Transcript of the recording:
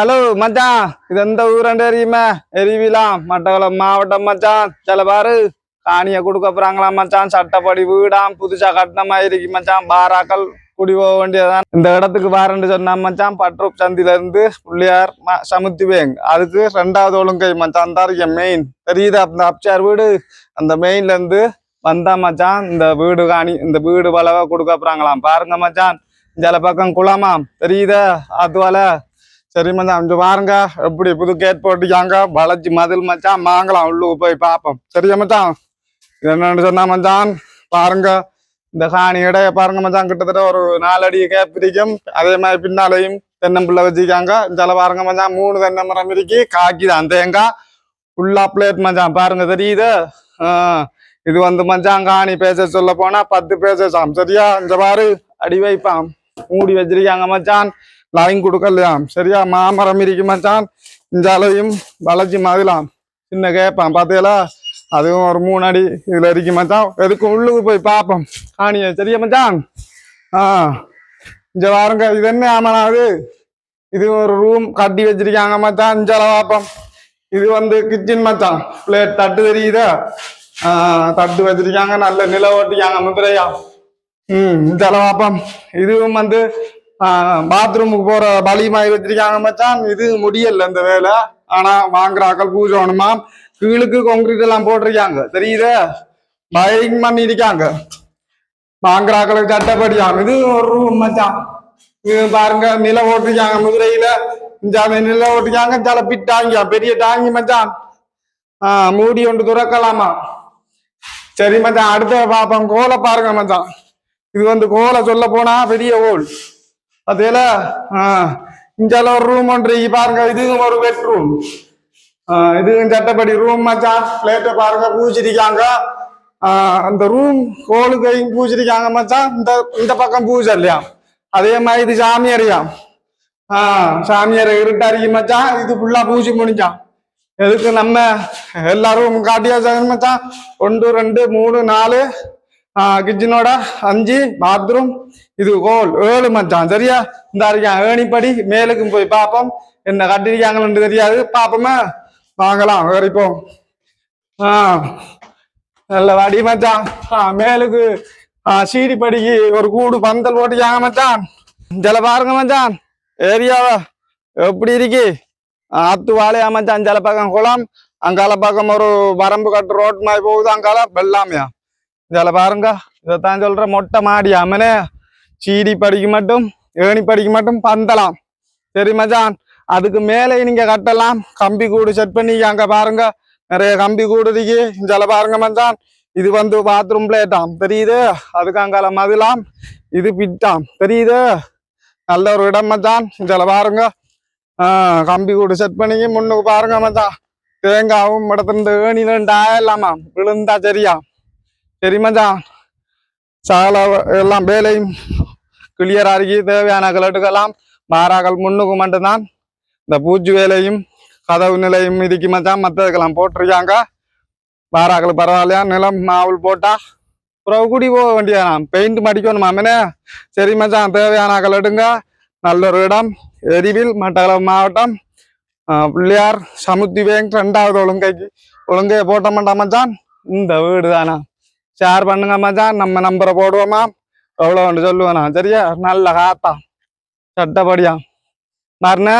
Hello மச்சான். இது எந்த ஊரண்டு எரியுமே எரிவிலாம் மட்டக்குளம் மாவட்டம் மச்சான். சில பாரு காணிய கொடுக்க போறாங்களாம் மச்சான்? சட்டப்படி வீடாம் புதுசா கட்டின மாதிரி மச்சான். பாராக்கள் குடி போக வேண்டியதான் இந்த இடத்துக்கு வாரண்டு சொன்னா மச்சான் பட்ரூப் சந்தில இருந்து புள்ளியார் ம- சமுத்தி பேங்க் அதுக்கு ரெண்டாவது ஒழுங்கை மச்சான். தான் இருக்கேன் மெயின் தெரியுதா? அந்த அப்சார் வீடு? அந்த மெயின்ல இருந்து வந்தா மச்சான் இந்த வீடு காணி இந்த வீடு வளவ கொடுக்க போறாங்களாம். பாருங்க மச்சான். இந்த பக்கம் குளமாம். தெரியுதா? அதுவால சரி மச்சான் கொஞ்சம் பாருங்க. எப்படி புது கேட் போட்டிருக்காங்க. வளைச்சு மதில் மச்சான் வாங்கலாம் உள்ளுக்கு போய் பார்ப்போம். சரியா மச்சான்? இது என்னன்னு சொன்னா மச்சான் பாருங்க. இந்த காணி இடைய பாருங்க மச்சான். கிட்டத்தட்ட ஒரு நாலடி கேப் பிரிக்கும். அதே மாதிரி பின்னாலையும் தென்னம்பிள்ளை வச்சிருக்காங்க. இதில் பாருங்க மச்சான் மூணு தென்னை மரம் இருக்கு. காக்கி தான் தேங்காய். ஃபுல்லா பிளேட் மச்சான். பாருங்க தெரியுது? இது வந்து மச்சான் காணி பேச சொல்ல போனா பத்து பேசாம் சரியா? இந்த பாரு. அடி வைப்பான். மூடி வச்சிருக்காங்க மச்சான். லைன் கொடுக்கலையாம். சரியா? மாமரம் இருக்கு மச்சான். இந்த அளவையும் வளைச்சி மாதிரிலாம் சின்ன கேட்பான் பார்த்தீங்களா அதுவும் ஒரு மூணு அடி இதுல இருக்கு மச்சான். எதுக்கு உள்ளுக்கு போய் பார்ப்போம். காணிய. சரியா மச்சான்? ஆ. இங்க வாருங்க இது என்ன ஆமனாவது இது ஒரு ரூம் கட்டி வச்சிருக்காங்க மச்சான். இஞ்சால பார்ப்போம் இது வந்து கிச்சன் மச்சான். பிளேட் தட்டு தெரியுதா? ஆ, தட்டு வச்சிருக்காங்க. நல்ல நில ஓட்டிக்காங்க முதிரையா ம் இஞ்சால பார்ப்போம் இதுவும் வந்து பாத்ரூமுக்கு போற பலியமாய் வச்சிருக்காங்க மச்சான்? இது முடியல இந்த வேலை. ஆனா வாங்குறாக்கள் பூஜை வேணுமா? கீழுக்கு கான்கிரீட் எல்லாம் போட்டிருக்காங்க. தெரியுதா? பயரிங் பண்ணிருக்காங்க வாங்குறாக்களுக்கு சட்டப்படியாம் இது ஒரு ரூம் மச்சான். இது பாருங்க நில ஓட்டிருக்காங்க மதுரையில. இந்த நில ஓட்டிருக்காங்க. சில பிட்டாங்க. பெரிய டாங்கி மச்சான். ஆஹ் மூடி ஒன்று துறக்கலாமா? சரி மச்சான் அடுத்த பாப்போம் கோலை பாருங்க மச்சான். இது வந்து கோலை சொல்ல போனா பெரிய கோல். அதேல ஆஹ் இஞ்சால ஒரு ரூம் ஒன்று. பாருங்க இதுவும் ஒரு பெட்ரூம் இது சட்டப்படி ரூம் மச்சான் பிளேட்டை பாருங்க பூச்சிருக்காங்க ஆஹ் அந்த ரூம் கோலுக்கையும் பூச்சிருக்காங்க மச்சான் இந்த இந்த பக்கம் பூஜை இல்லையா? அதே மாதிரி இது சாமியாரியா ஆஹ் சாமியார் இருட்டாரிக்கு மச்சான் இது ஃபுல்லா பூச்சி முடிஞ்சான் எதுக்கு நம்ம எல்லாரும் காட்டியாச்சு மச்சான் ஒன்று ரெண்டு மூணு நாலு கிச்சனோட அஞ்சு பாத்ரூம் இது ஹோல் ஏழு மச்சான் சரியா? இந்த இருக்கான் ஏணிப்படி மேலுக்கும் போய் பார்ப்போம் என்ன கட்டிருக்காங்கன்னு தெரியாது. பார்ப்போமா வாங்கலாம் வரைப்போம் ஆ நல்ல வாடி மச்சான். ஆ மேலுக்கு ஆ சீடி படிக்கு ஒரு கூடு பந்தல் போட்டிருக்காங்க மச்சான். ஜல பாருங்க மச்சான். ஏரியாவா? எப்படி இருக்கு? ஆத்து வாழையா மச்சான் ஜல பக்கம் குளம். அங்கால பக்கம் ஒரு வரம்பு கட்டு ரோட் மாதிரி போகுது அங்கால. வெள்ளாமையா? இதில் பாருங்க இதைத்தான் சொல்கிற மொட்டை மாடி அம்மனே சீடி படிக்கு மட்டும் ஏணி படிக்கு மட்டும் பந்தலாம் சரி மச்சான் அதுக்கு மேலே நீங்கள் கட்டலாம் கம்பி கூடு செட் பண்ணி அங்க பாருங்க நிறைய கம்பி கூடு இருக்கு இதில் பாருங்க மச்சான் இது வந்து பாத்ரூம் பிளேட்டாம் தெரியுது அதுக்கு அங்கால மதிலாம் இது பிட்டாம் தெரியுது நல்ல ஒரு இடம் மச்சான் இதில் பாருங்க ஆஹ் கம்பி கூடு செட் பண்ணி முன்னுக்கு பாருங்க மச்சான் தேங்காவும் இடத்துல ஏணிலும் டாயலாமா விழுந்தா சரியா சரி மச்சான். சால எல்லாம் வேலையும் கிளியர் அருகி தேவையான கிளட்டுக்கெல்லாம் மாறாக்கள் முன்னுக்கு மட்டும்தான். இந்த பூச்சி வேலையும் கதவு நிலையும் இதுக்கு மச்சான். மற்றதுக்கெல்லாம் போட்டிருக்காங்க. மாறாக்கள் பரவாயில்லையா? நிலம் மாவுள் போட்டா புறவு கூடி போக வேண்டியதான் பெயிண்ட் மடிக்கணுமா மாமனே சரி மச்சான். தேவையான கலட்டுங்க நல்ல ஒரு இடம். எரிவில் மட்டக்களவு மாவட்டம். ஆஹ் பிள்ளையார் சமுத்தி பேங்க் ரெண்டாவது ஒழுங்கைக்கு ஒழுங்கையை போட்ட மாட்டான் மச்சான். இந்த வீடு தானா ஷேர் பண்ணுங்க மச்சான். நம்ம நம்பரை போடுவோமா எவ்வளோ சொல்லுவேண்ணா சரியா? நல்ல காத்தா. சட்டப்படியா? மறுனா